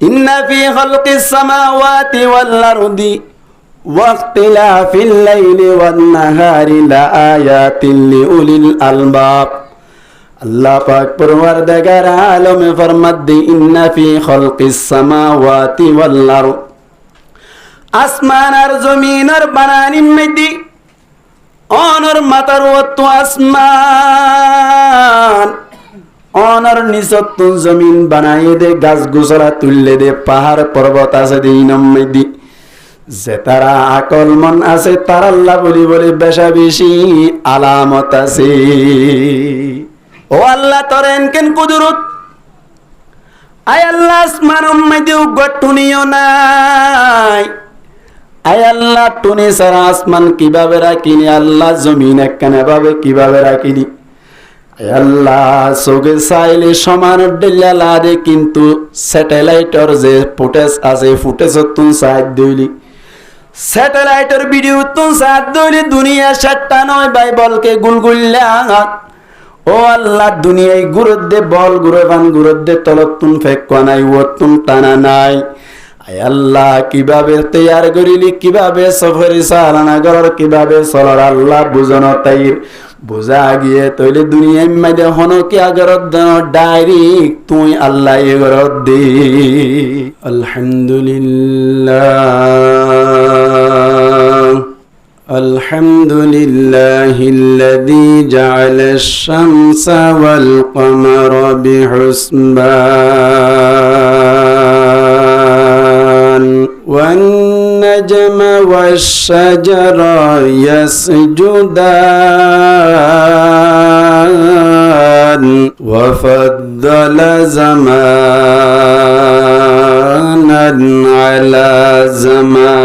ইন্না ফি খালকিস সামাওয়াতি ওয়াল আরদি واختلاف الليل والنهار لآيات لأولي الألباب আল্লাহ পাক পরওয়ারদিগার আলমে ফরমাত দি ইন্না ফি খালকিস সামাওয়াতি ওয়াল আরদ আসমান আর জমিনের বানানি মেদি অনর মাতার ওয়াত্তু আসমান অনর নিচত্তু জমিন বানাই দে, গাছ গুছরা তুললে দে, পাহাড় পর্বত আছে দে, ইনম মেদি যে তারা আকল মন আছে, তার আল্লাহ বলি বলি বেশা বেশি আলামত আছে। ও আল্লাহ তরেন কেন কুদরত। আয় আল্লাহ আসমান উম্মাইদিও গটুনিও নাই। আয় আল্লাহ টুনি সারা আসমান কীভাবে রাখিনি, আল্লাহ জমিন একখানে ভাবে কীভাবে রাখিনি। আল্লাহ চোখে চাইলে সমান লাদে কিন্তু স্যাটেলাইটর যে ফুটেজ আছে ফুটেজ তুন সাহায্য দইলি। স্যাটেলাইটের ভিডিও তুন সাহায্য দইলি, দুনিয়া সাতটা নয় বাইবলকে গুলগুল্লা ও আল্লাহ, দুনিয়ায় গুরুদ দে বল, গুরবান গুরুদ দে তলতুন ফেকুয়া নাই ওতুন টানা নাই। আল্লাহ কিভাবে তৈয়ার করিলি কিভাবে সফরি চালানা করার কিভাবে চলার আল্লাহ বুঝন তাই বুঝা গিয়ে তৈলে দুনিয়ায় মাইদে হন কি আগরত দেন ডাইরেক্ট তুই আল্লাহ এগরত দে আলহামদুলিল্লাহ الحمد لله الذي جعل الشمس والقمر بحسبان والنجم والشجر يسجدان وفضل زمانا على زمان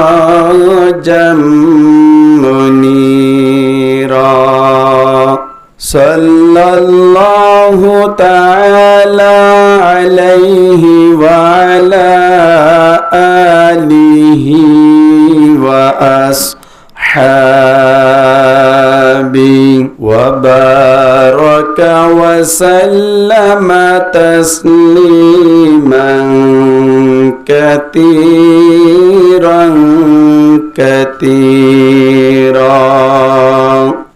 وسراجا منيرا صلى الله تعالى عليه وعلى آله وأصحابه وبارك وسلم تسليما كثيرا كثيرا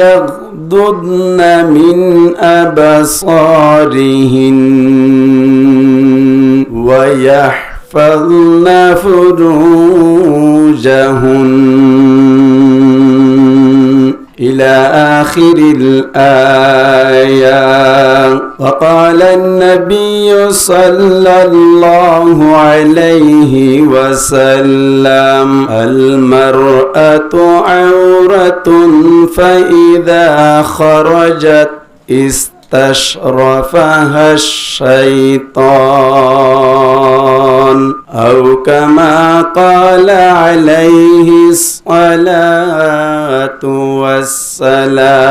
يغضضن من أبصارهن ويحفظن فروجهن إلى آخر الآية. وقال النبي صلى الله عليه وسلم المرأة عورة فإذا خرجت استشرفها الشيطان. أو كما قال عليه الصلاة والسلام.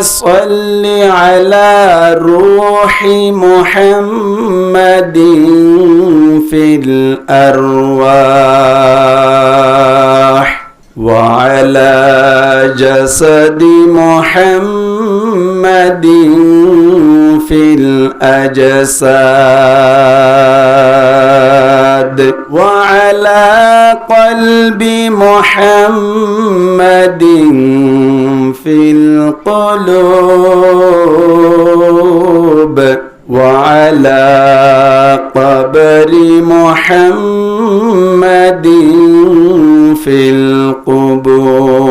صل على روح محمد في الأرواح وعلى جسد محمد في الأجساد. وعلى قلب محمد في القلوب. وعلى قبر محمد في القبور.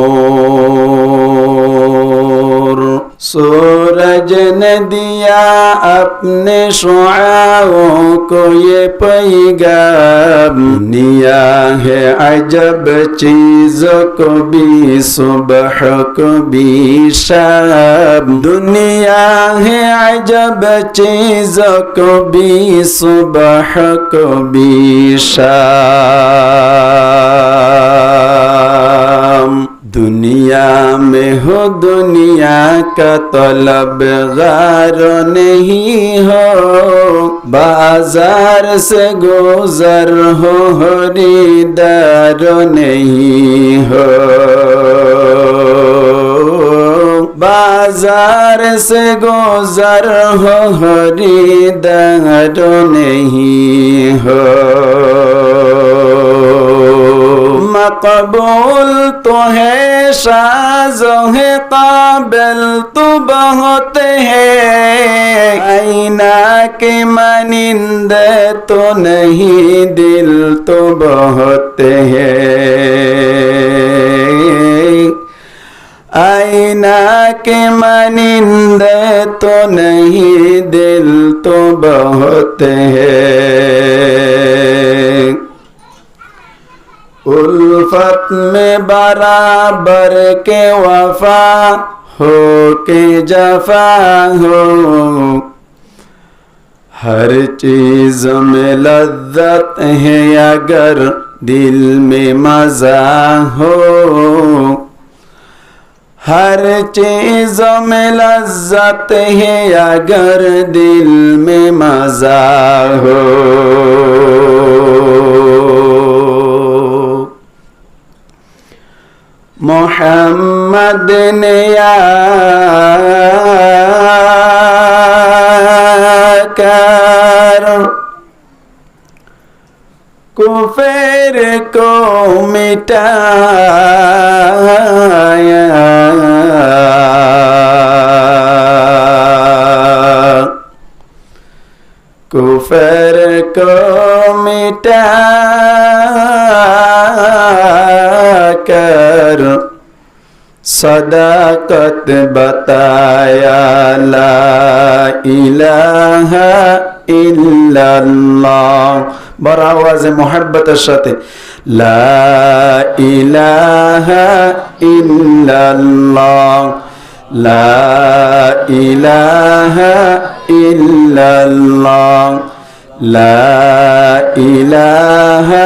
सूरज ने दिया अपने शुआओं को ये पैगाम दुनिया है अजब चीजों को भी सुबह को भी शाम दुनिया है अजब चीजों को भी सुबह को भी शाम दुनिया में हो दुनिया का तलब गार नहीं हो बाजार से गुजर हो खरीदार नहीं हो बाजार से गुजर हो खरीदार नहीं हो मकबूल तो है शाजो है काबिल तो बहुत है आईना के मनिंद तो नहीं दिल तो बहुत है आईना के मनिंद तो नहीं दिल तो बहुत है उल्फत में बराबर के वफा हो के जफा हो हर चीज में लज्जत है अगर दिल में मजा हो हर चीज में लज्जत है अगर दिल में मजा हो محمد يا کر کفر کو مٹایا کفر کو مٹایا कर صداقت بتایا لا الہ الا اللہ বড় আওয়াজে মোহাব্বতের সাথে লা ইলাহা ইল্লাল্লাহ লা ইলাহা ইল্লাল্লাহ লা ইলাহা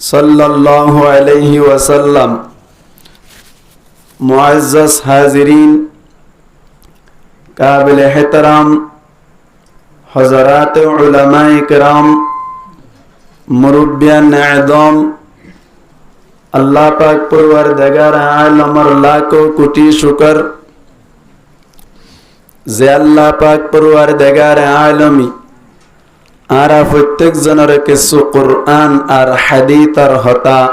صلی اللہ علیہ وسلم، معزز حاضرین، قابل احترام، حضرات علماء کرام مربع نعدام اللہ پاک پروردگار عالم اللہ کو کٹی شکر، زی اللہ پاک پروردگار عالمی আরা প্রত্যেক জনের কিছু কোরআন আর হাদিত আর হতা।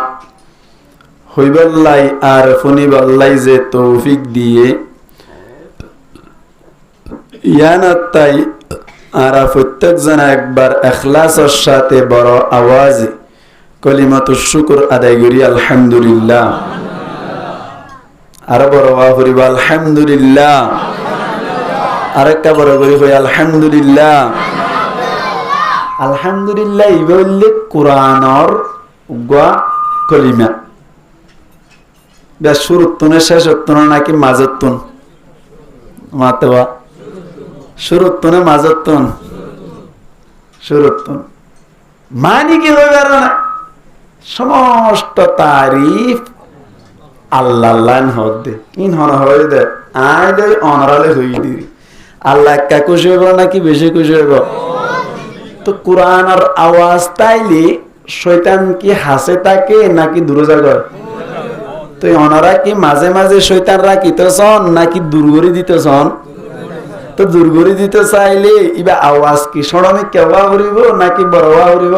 হইবল্লাই আর ফুনিবল্লাই যে তৌফিক দিয়ে। ইয়ানতাই আরা প্রত্যেক জন একবার এখলাসের সাথে বড় আওয়াজে। কলিমাত শুকুর আদায় করি, আলহামদুলিল্লাহ। আর বড় ওয়াহরিব আলহামদুলিল্লাহ। আরেকটা বড় করি হই আলহামদুলিল্লাহ। আলহামদুলিল্লাহ ইবে হইলে কোরআনর উগা কলিমা। বেশ শুরুত্তুনে শেষত্তুনে নাকি মাজত্তুন? মাতবা। শুরুত্তুনে মাজত্তুন? শুরুত্তুন মানি কি হইবে না সমস্ত তারিফ আল্লাহ আল্লাহ হদ দে। ইন হন হয়ে দে। আয় দে, অনরালে হই দি আল্লাহ একা খুশি হইব নাকি বেশি খুশি হইব? তো কোরআনের আওয়াজ তাইলে শৈতান কি হাসে তাকে নাকি দূরে যাগর তো ওনারা কি মাঝে মাঝে শৈতানরা কিতেছন নাকি দূর দিতেছন? তো দূর দিতে চাইলে ইবা আওয়াজ কি সরমে কেবা করিব নাকি বড়বা করিব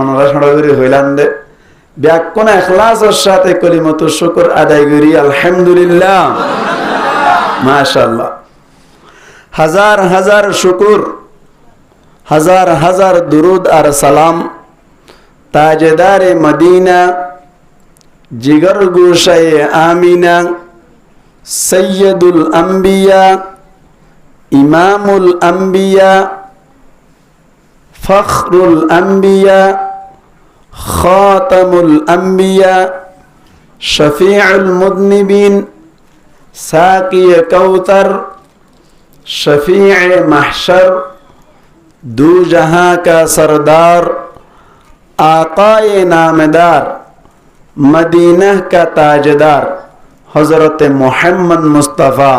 ওনারা সড়গরি হইলান দে। ব্যাকুণ এখলাসের সাথে কলিমত শুকর আদায় করি, আলহামদুলিল্লাহ। মাশাল্লাহ হাজার হাজার শুকুর। হাজার হাজার দুরুদ আর সালাম। তাজেদার মদিনা, জিগর গোসাই আমিনা, সৈয়দুল আম্বিয়া, ইমামুল আম্বিয়া, ফখরুল আম্বিয়া, খাতামুল আম্বিয়া, শফিউল মুদনিবিন, সাকিয়ে কৌতর শফিয়ে মাহশর। দু जहां का सरदार आकाए नामदार मदीना का ताजदार হজরতে মোহাম্মদ মুস্তাফা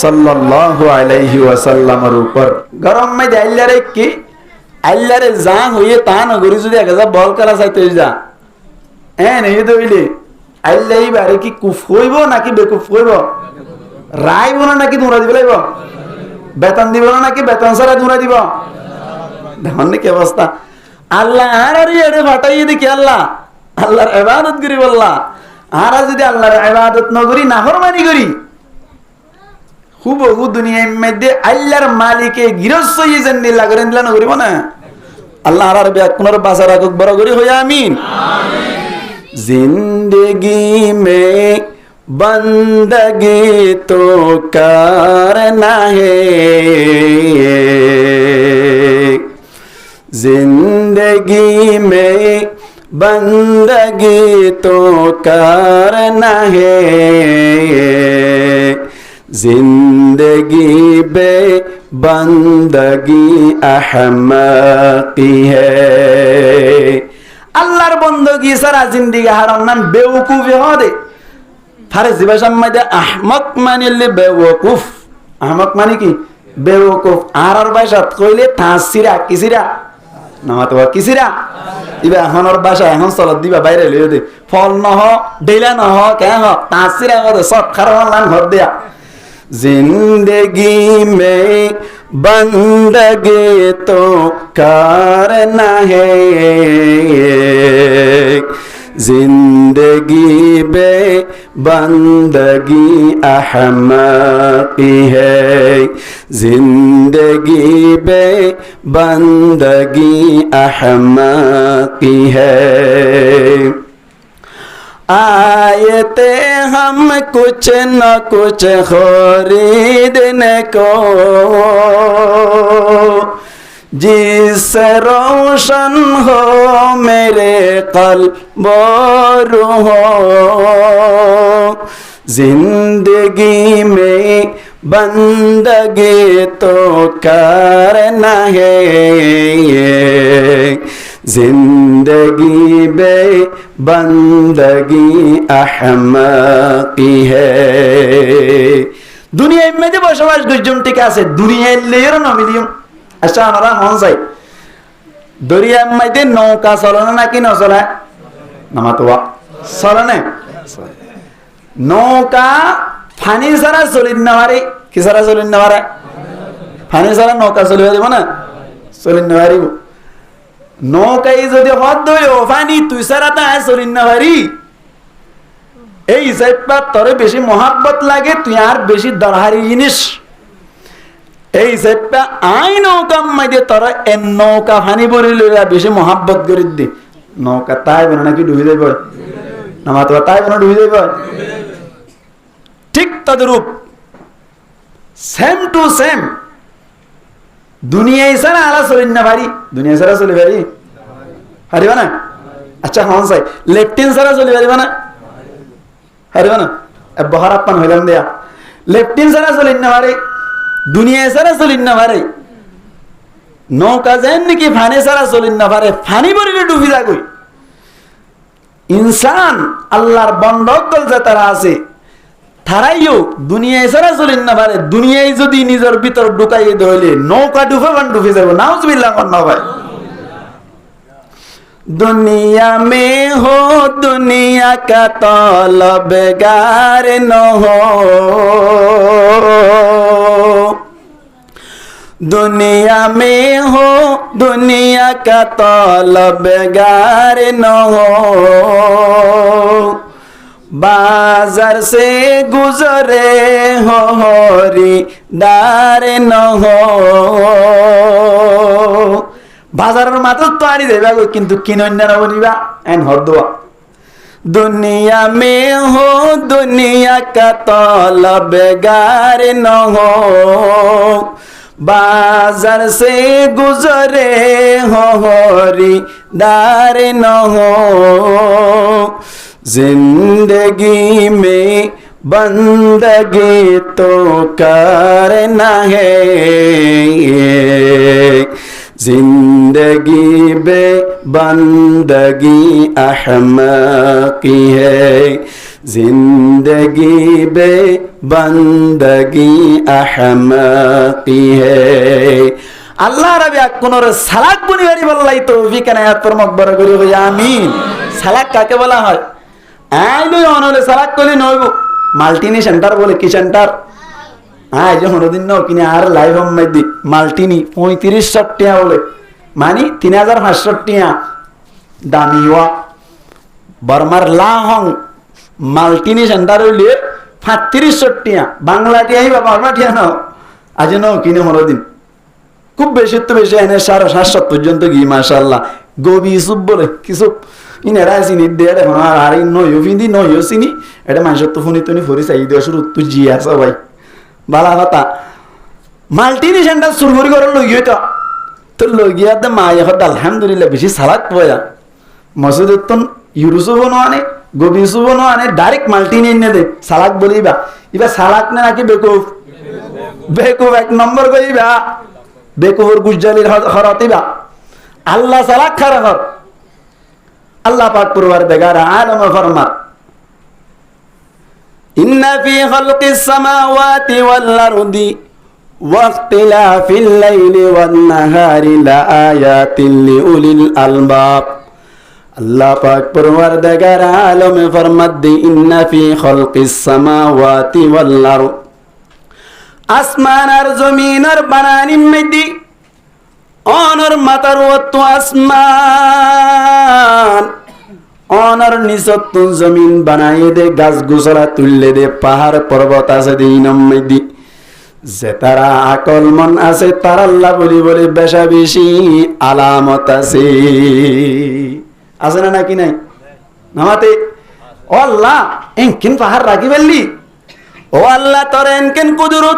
সাল্লাল্লাহু আলাইহি ওয়াসাল্লামের উপর গরম মে আল্লাহরে কি আল্লাহরে জাং হইয়ে তা নগরী যদি এক বল করা চাইতে যা হ্যাঁ নেই তো হইলে আল্লাহ বারে কি কুফ হইব নাকি বেকুফ হইব রাইব না নাকি তোমরা দিব লাগব বেতন দিব না নাকি বেতন ছাড়া তোমরা দিব আল্লাহর এবাদত হুবহু দুনিয়ার মধ্যে আল্লাহর মালিকে গিরস্ত হিসেবে নিল্লা করে না করিব না। আল্লাহ আর কোনোর বাসা রাখুক বড় করি আমিন। মে বন্দগি তো কার না হে जिंदगी में बंदगी तो करना है जिंदगी बे बंदगी अहमकी है আল্লাহর বন্দগি সারা জিন্দিগি হারাম নাম বেউকুফি হদে ফারসি ভাষার মধ্যে আহমক মানিলে বেউকুফ আহমক মানে কি বেউকুফ আর আর ভাষাত কইলে তাসিরা কিসিরা নামাতে পার কিসিরা? ইবা এখন ওর বাসা, এখন চলত দিবা বাইরে লইয়া দে। ফল নহ ডেলা নহ, কে হ? তাসিরা হদে সব খারাপ লান হর দিয়া। জিন্দগি মে বন্দগে তো কার না হে जिंदगी बे बंदगी अहमकी है जिंदगी बे बंदगी अहमकी है आए थे हम कुछ न कुछ खरीदने को जिससे रोशन हो मेरे कल हो जिंदगी में बंदगी तो करना है जिंदगी बे बंदगी अहमकी है দুনিয়ায় মেঝে বসবাস দুইজন ঠিক আছে দুনিয়ায় লেয়ের নমিলিয়ম আচ্ছা আমরা মন চাই দরিয়ার মধ্যে নৌকা চলে না নাকি নচলে? নামাতোয়া। চলে না? নৌকা ফানি ছাড়া চলিন না পারে কি ছাড়া চলিন না ফানি ছাড়া নৌকা চলিব দিব না? চলিন না পারিব নৌকাই যদি হদ দইও ফানি, তুই সারা তাই চলিন না এই হিসাবটা তোরে বেশি মহাব্বত লাগে, তুই আর বেশি দরহারি জিনিস। এই হিসাবটা আই নৌকা মাইদে তোরা এন নৌকা ফানি বলি লইয়া বেশি মহাব্বত করে দি। নৌকা তাই বলে নাকি ডুবি দেব নামা তো তাই বলে ডুবি দেব ঠিক তদরূপ সেম টু সেম দুনিয়ায় ছাড়া আলা চলিন না পারি দুনিয়া ছাড়া চলি পারি পারিবা না? আচ্ছা হন চাই, লেফটিন ছাড়া চলি পারিবা না? পারিবা না? বহার আপ্পান হইলাম দেয়া। লেফটিন ছাড়া চলিন না পারে দুনিয়ায় সারা চলিন না ভারে নৌকা যায় নাকি ফানে সারা চলিন না ভারে ফানি বরিলে ডুবি যাগই ইনসান, আল্লাহর বন্ধকল যে তারা আছে, তারাইও দুনিয়ায় সারা চলিন না ভারে দুনিয়ায় যদি নিজের ভিতর ঢুকাইয়ে ধরলে নৌকা ডুবে মান ডুবে যাব নাউজবিল্লাহ না ভাই। দুনিয়া মে হো, দুনিয়া কা তলবগার ন হো दुनिया में हो दुनिया का तलबगार न हो बाजार से गुजरे हो होरी दार न हो বাজারের মাত্র তো আনি দেবা গো কিন্তু কিনন্য না বলিবা এন হরদোয়া दुनिया में हो दुनिया का तलब गार न हो बाजार से गुजरे हो होरी दार न हो जिंदगी में बंदगी तो करना है जिंदगी बे बंदगी अहमकी है زندگی بے بندگی احمقی ہے আল্লাহ রাবি কোনোর সালাক বনি বাড়ি বললাই তো বিকেন এত মকবর করি হই আমি সালাক কাকে বলা হয় আই লই অনলে সালাক কলি নইব মাল্টিনি সেন্টার বলে কি সেন্টার আয় যখন ওদিন নাও কিনে আর লাইভ অম্মাই দি মাল্টিনি পঁয়ত্রিশশো টিয়া বলে মানে তিন হাজার পাঁচশো টিয়া দামি ওয়া বর্মার লাহং মাল্টিনি সেন্টার হইলে সাতত্রিশ টিয়া বাংলা টিয়াই বা বর্মা টিয়া ন আজ ন কিনে হনোদিন খুব বেশি তো বেশি এনে সাড়ে সাতশো পর্যন্ত গিয়ে মাসাল্লাহ গবি সুপ বলে কিছু ইনেরা চিনি দে এখন আর নইও ফিন্দি, নইও চিনি। এটা মানুষের তো ফোনি তুনি ফরি চাই দিয়ে শুরু তুই জি আস ভাই বালা কথা। মাল্টিনি সেন্টার সুরমুরি করে লই তো। তো লই গিয়া দে মা, এখন আলহামদুলিল্লাহ বেশি সালাদ পয়া মসজিদের তো ইউরুসও বনোয়ানে গবি সুবন আনে ডাইরেক্ট মাল্টি নিয়ে দে সালাক বলিবা ইবা সালাক না নাকি বেকুফ বেকুফ এক নম্বর কইবা বেকুফর গুজ্জালির হরতিবা আল্লাহ সালাক খারা হর আল্লাহ পাক পূর্বার দেগার আলম ফরমার إن في خلق السماوات والأرض واختلاف الليل والنهار لآيات لأولي الألباب আল্লাহ পাক পরওয়ারদিগার আলমে ফরমাত দি ইন্না ফি খালকিস সামাওয়াতি ওয়াল আরদ। আসমান আর জমিন আর বানানি মেদি অনর মাতার ওয়াত্তু আসমান। অনর নিচত্তু জমিন বানাই দে, গাছ গুছলা তুললে দে, পাহাড় পর্বত আছে দি নম্মেদি যে তারা আকল মন আছে, তার আল্লাহ বলি বলে, বেশা বেশি আলামত আছে। আছে না নাকি নাই? নামাতে। ও আল্লাহ, এনকেন পাহাড় রাখি ফেললি। ও আল্লাহ, তোর এনকেন কুদুরত।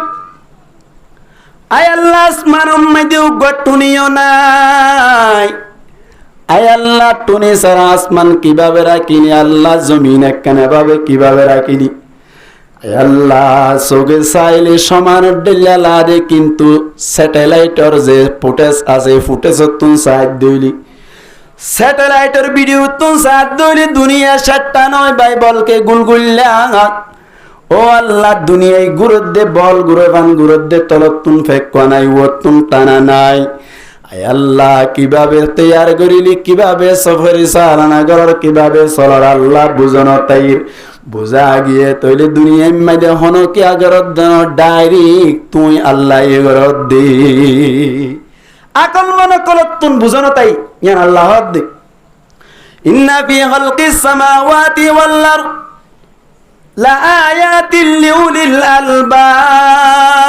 আয় আল্লাহ, আসমান উম্মাইদিও গটুনিও নাই। আয় আল্লাহ, টুনি সারা আসমান কীভাবে রাখিনি? আল্লাহ, জমিন একখানে ভাবে কীভাবে রাখিনি? আল্লাহ, চোখে চাইলে সমান ডেলা কিন্তু স্যাটেলাইটর যে ফুটেজ আছে ফুটেজ তুন সাহায্য দইলি স্যাটেলাইটের ভিডিও তুন সাহায্য দইলি দুনিয়া সাতটা নয়, বাইবলকে গুলগুল্লা। ও আল্লাহ, দুনিয়ায় গুরুত দে বল গুরু বান গুরুত দে তলত তুন ফেকুয়া নাই ও তুন, টানা নাই। আয় আল্লাহ, কীভাবে তৈয়ার করিলি, কীভাবে সফরি চালানা করার কীভাবে চলার আল্লাহ বুঝন তাইর। বুঝা গিয়ে তৈলে দুনিয়ায় মাইদে হন কি আগরত ডাইরেক্ট তুই আল্লাহ এগরত দে আকল মানে কলত্তুন বুঝানো তাই। ইয়ান আল্লাহ ইন্না ফি খালকিস সামাওয়াতি ওয়াল আরদ লাআয়াতিন লিউলিল আলবাব।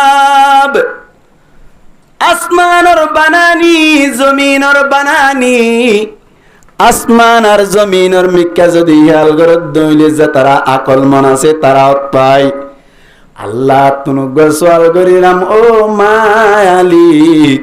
আসমানর বানানি, জমিনর বানানি। আসমান আর জমিনর মিক্কা যদি ইয়াল গর দইলে যে তারা আকল মন আছে তারা পায়। আল্লাহ তুনু গসওয়াল গরিরাম ও মায়ালিক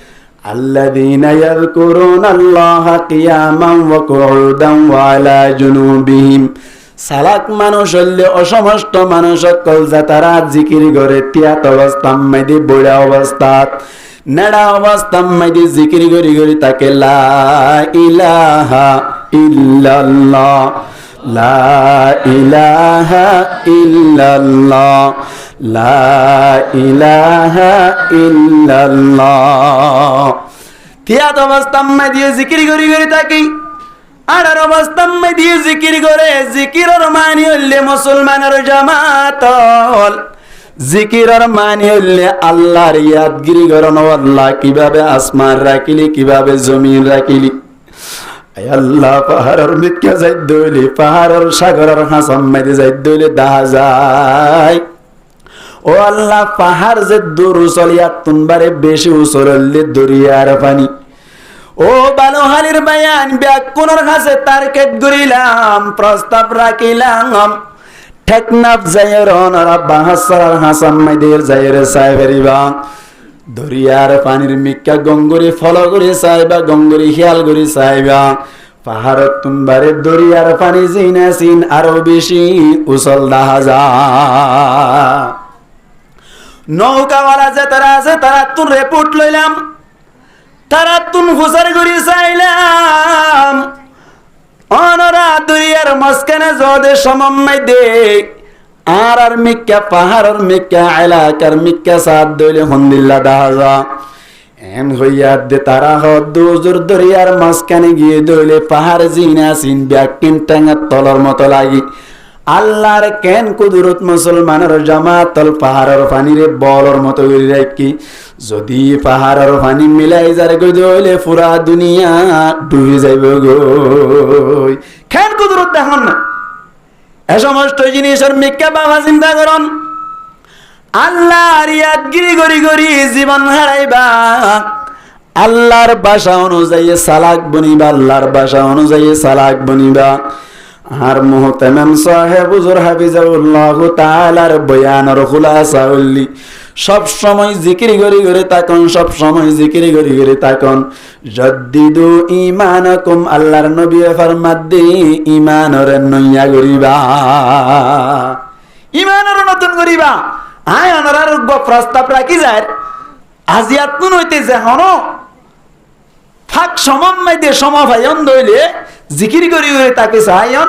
الذين يذكرون الله قياما وقعودا وعلى جنوبهم সালাক মানুষ হইলে অসমস্ত মানুষ সকল যা তারা জিকির করে তিয়াত অবস্থা মেদি বড়া অবস্থাত নেড়া অবস্থা মেদি জিকির করি করি তাকে লা ইলাহা ইল্লাল্লাহ লা ইলাহা ইল্লাল্লাহ লা ইলাহা ইল্লাল্লাহ তিয়াত অবস্থা মেদি জিকির করি করি তাকে আড়ার অবস্থা দিয়ে জিকির করে জিকিরর মানি মানি কীভাবে আসমান রাখিলি, কীভাবে জমিন রাখিলি। আল্লাহ, পাহাড়ের মিথ্যা যাই দইলি পাহাড়ের সাগরের হাসাম যাই দইলে দাহা যায়। ও আল্লাহ, পাহাড় যে দূর উচলিয়া তুনবারে বেশি উচললে দরিয়ার পানি। ও বানোহালির বায়ান, ব্যাকুণর কাছে টার্গেট গরিলাম প্রস্তাব রাখিলাম। ঠেকনাফ যাইয়ের অনরা বাহাসার হাসান মাইদের যাইয়ের সাহেবেরিবা দরিয়ার পানির মিক্কা গঙ্গুরি ফল করে সাহেবা, গঙ্গুরি হিয়াল করে সাহেবা। পাহাড়ত তুনবারে দরিয়ার পানি জিনা সিন আরও বেশি উসল দাহাজা নৌকাওয়ালা যে তারা আছে, তারা তুন রেপুট লইলাম। তারা তুন হুসার করি চাইলাম। অনরা দুরিয়ার মাঝখানে জদে সমম্মাই দে আর আর মিক্কা, পাহাড়ের মিক্কা, এলাকার মিক্কা সাদ দইলে হন্দিল্লা দাহাজা। এন হইয়া দে তারা হদ দুজুর দরিয়ার মাঝখানে গিয়ে দইলে পাহাড় জিনা, সিন ব্যাকিন টাঙ্গার তলর মতো লাগি। আল্লাহর কেন কুদরত মুসলমানের জামাতল পাহাড়ের পানিরে বলর মতো করে রাখি যদি পাহাড়ের পানি মিলাই যার গই পুরা দুনিয়া ডুবে যাইব গো। কেন কুদরত দেখুন না? এ সমস্ত জিনিসের মিক্কা বাবা চিন্তা করুন। আল্লাহর ইয়াদগিরি গরি গরি জীবন হারাইবা। আল্লাহর ভাষা অনুযায়ী সালাক বনিবা, আল্লাহর ভাষা অনুযায়ী সালাক বনিবা। আর মুহতামাম সাহেব হুজুর হাফিজাউল্লাহ তাআলার বয়ানের খুলাসা হল্লি সব সময় জিকির গরি গরি তাকন সব সময় জিকির গরি গরি তাকন জদ্দিদু ঈমানাকুম, আল্লাহর নবী ফরমাত দে ঈমানর নইয়া গরিবা ঈমানর নতুন গরিবা আয় আনার প্রস্তাব রাখি যায় আজিয়াত নুন হইতেছে হন। ফাঁক সমন্বয় দিয়ে সমভায়ন দইলে জিকির করি তাকে সাহায্যন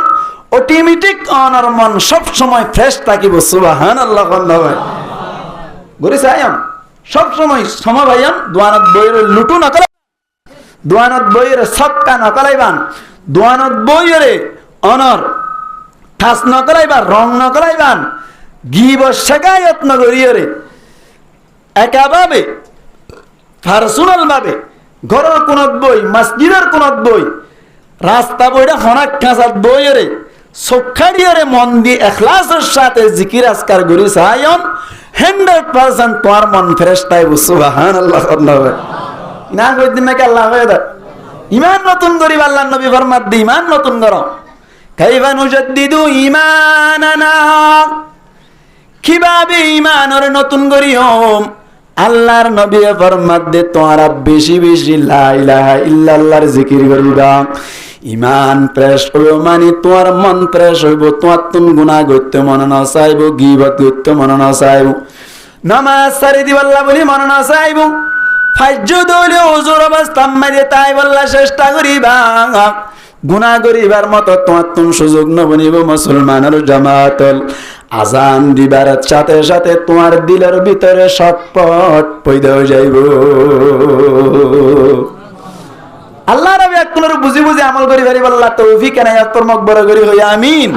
অটোমেটিক অনার মন সব সময় ফ্রেশ থাকিব সুবাহান আল্লাহ গরি সাহায্যন সব সময় সমভায়ন দোয়ানত বইয়ের লুটু নকলা দোয়ানত বইয়ের সক্কা নকলাইবান। দোয়ানত বইয়ের অনর ঠাস নকলাইবান রং নকলাইবান। গিব শেখায়ত নগরীয়রে একাভাবে পার্সোনাল ভাবে ঘরের কোনত বই, মসজিদের কোনত বই, রাস্তা বইটা হনাক খাঁচাত বইরে সক্ষাড়িয়ারে মন দিয়ে এখলাসের সাথে জিকির আজকার সায়ন হান্ড্রেড পার্সেন্ট তোমার মন ফ্রেশ তাই সুবাহান আল্লাহ না কইদিন নাকি আল্লাহ হয়ে দেয় ইমান নতুন করি আল্লাহ নবী দি, ইমান নতুন কর। কাইফা নুজাদ্দিদু ইমানানা কীভাবে ইমানরে নতুন করি হোম আল্লাহর নবী ফরমাত দে, তোমরা বেশি বেশি লা ইলাহা ইল্লাল্লাহর জিকির করিবা। ইমান প্রেস হইব মানে তোমার মন প্রেস হইব, তোমার তুম গুণা করতে মনে না চাইব, গিবত করতে মনে না চাইব। নামাজ সারি দিবাল্লা বলি মনে না চাইব। ফাজ্য দৌলে ওজোর অবস্থা মারিয়ে তাই বললা, চেষ্টা করিবা। গুণা করিবার মতো তোমার তুম সুযোগ নবনিব মুসলমানের জামাতল। আজান দিবার সাথে সাথে তোমার দিলের ভিতরে সটপট পৈদ যাইব। আল্লাহ রবি এক বুঝি বুঝি আমল করি পারি আল্লাহ তৌফিক এনে তোর মকবর করি, হই, আমিন।